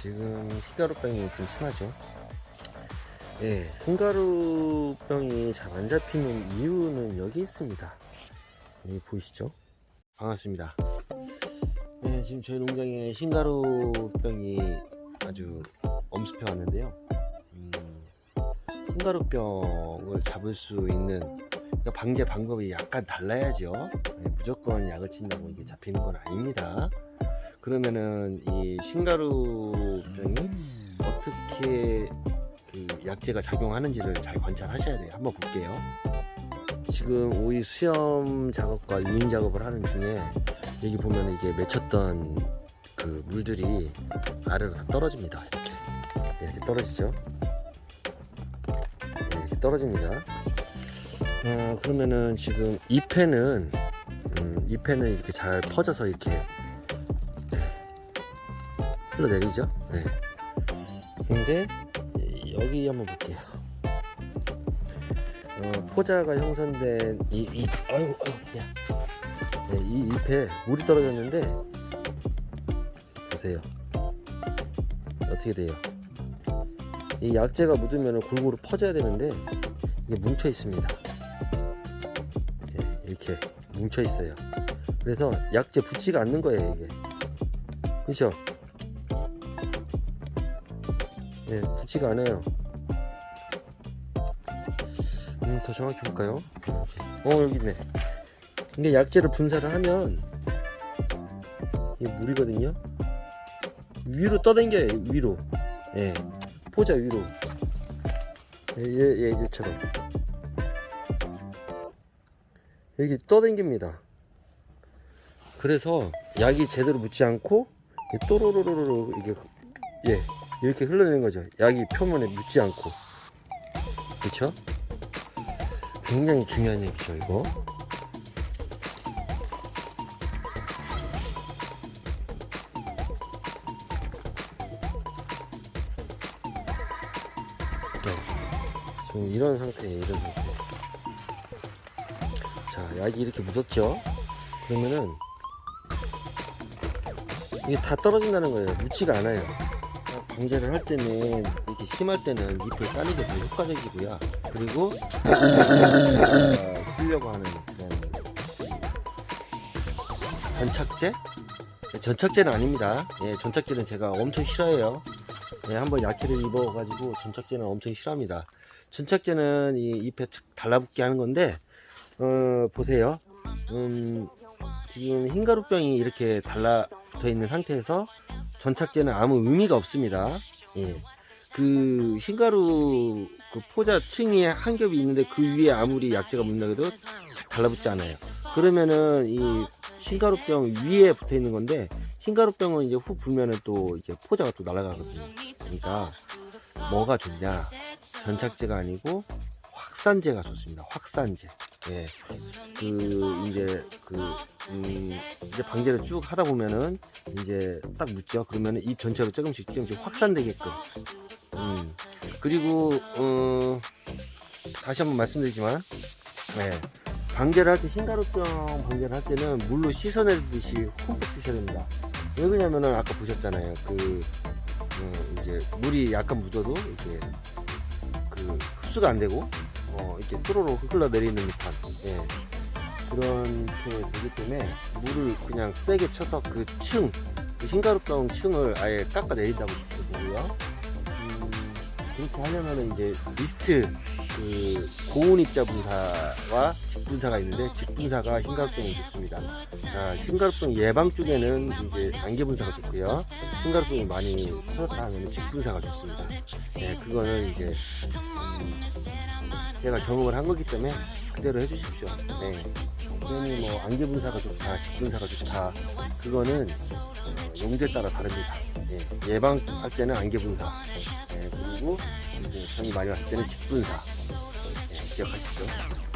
신가루병이 좀 심하죠. 예, 신가루병이 잘 안 잡히는 이유는 여기 있습니다. 여기 보이시죠? 반갑습니다. 네, 지금 저희 농장에 신가루병이 아주 엄습해 왔는데요. 음, 신가루병을 잡을 수 있는 그러니까 방제 방법이 약간 달라야죠. 네, 무조건 약을 친다고 이게 잡히는 건 아닙니다. 그러면은 이 신가루병이 어떻게 그 약제가 작용하는지를 잘 관찰하셔야 돼요. 한번 볼게요. 지금 오이 수염 작업과 유인 작업을 하는 중에 여기 보면 이게 맺혔던 그 물들이 아래로 다 떨어집니다. 이렇게 네, 이렇게 떨어지죠. 네, 이렇게 떨어집니다. 어, 그러면은 지금 잎에는 음, 잎에는 이렇게 잘 퍼져서 이렇게 네, 흘러내리죠. 네. 근데 여기 한번 볼게요. 어, 포자가 형성된 이, 이 아이고 아이고 야. 네, 이 잎에 물이 떨어졌는데 보세요. 어떻게 돼요? 이 약재가 묻으면 골고루 퍼져야 되는데 이게 뭉쳐 있습니다. 네, 이렇게 뭉쳐 있어요. 그래서 약재 붙지가 않는 거예요 이게. 그렇죠? 네, 붙지가 않아요. 음, 더 정확히 볼까요? 어, 여기 있네. 근데 약재를 분사를 하면 이게 물이거든요. 위로 떠당겨요, 위로. 예. 포자 위로. 예, 예, 예, 얘처럼. 여기 떠당깁니다. 그래서 약이 제대로 묻지 않고 또로로로로 이게 예 이렇게 흘러내는 거죠. 약이 표면에 묻지 않고 그렇죠? 굉장히 중요한 얘기죠 이거. 네. 이런 상태예요 이런 상태. 자 약이 이렇게 묻었죠. 그러면은 이게 다 떨어진다는 거예요. 묻지가 않아요. 방제를 할 때는 이렇게 심할 때는 잎을 까는 게 더 효과적이고요. 그리고 어, 쓰려고 하는 그런 전착제? 네, 전착제는 아닙니다. 예, 전착제는 제가 엄청 싫어해요. 예, 한번 약해를 입어가지고 전착제는 엄청 싫어합니다. 전착제는 이 잎에 착 달라붙게 하는 건데, 어, 보세요. 음, 지금 흰가루병이 이렇게 달라 붙어 있는 상태에서 전착제는 아무 의미가 없습니다. 예. 그 흰가루 그 포자 층에 한 겹이 있는데 그 위에 아무리 약재가 묻는다고 해도 달라붙지 않아요. 그러면은 이 흰가루병 위에 붙어 있는 건데 흰가루병은 이제 훅 불면은 또 이제 포자가 또 날아가거든요. 그러니까 뭐가 좋냐? 전착제가 아니고 확산제가 좋습니다. 확산제. 예. 그 이제 그 음, 이제 방제를 쭉 하다 보면은 이제 딱 묻죠. 그러면은 잎 전체로 조금씩 조금씩 확산되게끔. 음. 그리고 어, 다시 한번 말씀드리지만, 예. 방제를 할때 신가루병 방제를 할 때는 물로 씻어내듯이 흠뻑 주셔야 됩니다. 왜 그러냐면은 아까 보셨잖아요. 그 어, 이제 물이 약간 묻어도 이렇게 그 흡수가 안 되고 어, 이렇게 또로로 흘러 내리는 듯한 예. 그렇게 되기 때문에 물을 그냥 세게 쳐서 그 층, 그 흰가루병 층을 아예 깎아내린다고 보고요. 음, 그렇게 하려면 이제 리스트 그 고온 입자 분사와 직분사가 있는데 직분사가 흰가루병이 좋습니다. 자, 흰가루병 예방 쪽에는 이제 안개 분사가 좋고요. 흰가루병이 많이 터졌다 하면 직분사가 좋습니다. 네, 그거는 이제 음, 제가 경험을 한 거기 때문에 그대로 해주십시오. 네. 괜히 뭐 안개 분사가 좋다, 직분사가 좋다, 그거는 어, 용도에 따라 다릅니다. 예, 예방할 때는 안개 분사, 예, 그리고 이제 병이 많이 왔을 때는 직분사, 예, 기억하시죠?